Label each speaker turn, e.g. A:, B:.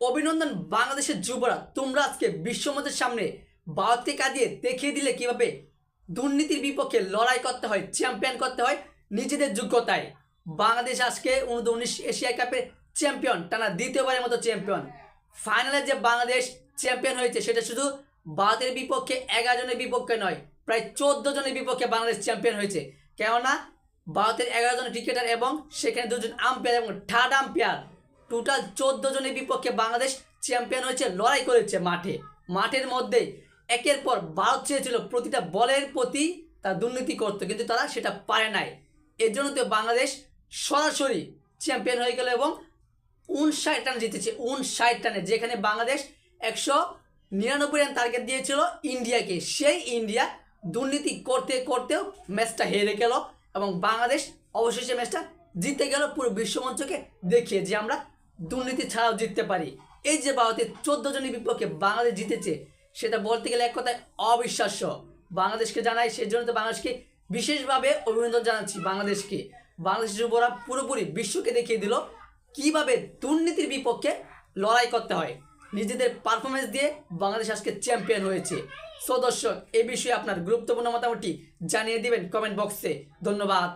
A: অভিনন্দন বাংলাদেশের যুবরা। তোমরা আজকে বিশ্বমতের সামনে ভারতকে কাঁদিয়ে দেখিয়ে দিলে কীভাবে দুর্নীতির বিপক্ষে লড়াই করতে হয় চ্যাম্পিয়ন করতে হয় নিজেদের যোগ্যতায়। বাংলাদেশ আজকে উনিশ উনিশ এশিয়া কাপের চ্যাম্পিয়ন টানা দ্বিতীয়বারের মতো চ্যাম্পিয়ন ফাইনালে যে বাংলাদেশ চ্যাম্পিয়ন হয়েছে, সেটা শুধু ভারতের বিপক্ষে এগারো জনের বিপক্ষে নয়, প্রায় চোদ্দ জনের বিপক্ষে বাংলাদেশ চ্যাম্পিয়ন হয়েছে। কেননা ভারতের এগারো জন ক্রিকেটার এবং সেখানে দুজন আম্পায়ার এবং থার্ড আম্পায়ার টোটাল চোদ্দ জনের বিপক্ষে বাংলাদেশ চ্যাম্পিয়ন হয়েছে, লড়াই করেছে মাঠে। মাঠের মধ্যে একের পর ভারত চেয়েছিল প্রতিটা বলের প্রতি তারা দুর্নীতি করতো, কিন্তু তারা সেটা পারে নাই। এর জন্য তো বাংলাদেশ সরাসরি চ্যাম্পিয়ন হয়ে গেল এবং উনষাট রান জিতেছে, উনষাট রানে, যেখানে বাংলাদেশ একশো নিরানব্বই রান টার্গেট দিয়েছিল ইন্ডিয়াকে। সেই ইন্ডিয়া দুর্নীতি করতে করতেও ম্যাচটা হেরে গেল এবং বাংলাদেশ অবশেষে ম্যাচটা জিতে গেল পুরো বিশ্বমঞ্চকে দেখিয়ে, যে আমরা দুর্নীতি ছাড়াও জিততে পারি। এই যে ভারতের চোদ্দ জনের বিপক্ষে বাংলাদেশ জিতেছে, সেটা বলতে গেলে এক কথায় অবিশ্বাস্য। বাংলাদেশকে জানাই সেই জন্য তো বাংলাদেশকে বিশেষভাবে অভিনন্দন জানাচ্ছি বাংলাদেশকে। বাংলাদেশ যুবরা পুরোপুরি বিশ্বকে দেখিয়ে দিল কীভাবে দুর্নীতির বিপক্ষে লড়াই করতে হয়। নিজেদের পারফরমেন্স দিয়ে বাংলাদেশ আজকে চ্যাম্পিয়ন হয়েছে। সো দর্শক, এ বিষয়ে আপনার গুরুত্বপূর্ণ মতামতটি জানিয়ে দিবেন কমেন্ট বক্সে ধন্যবাদ।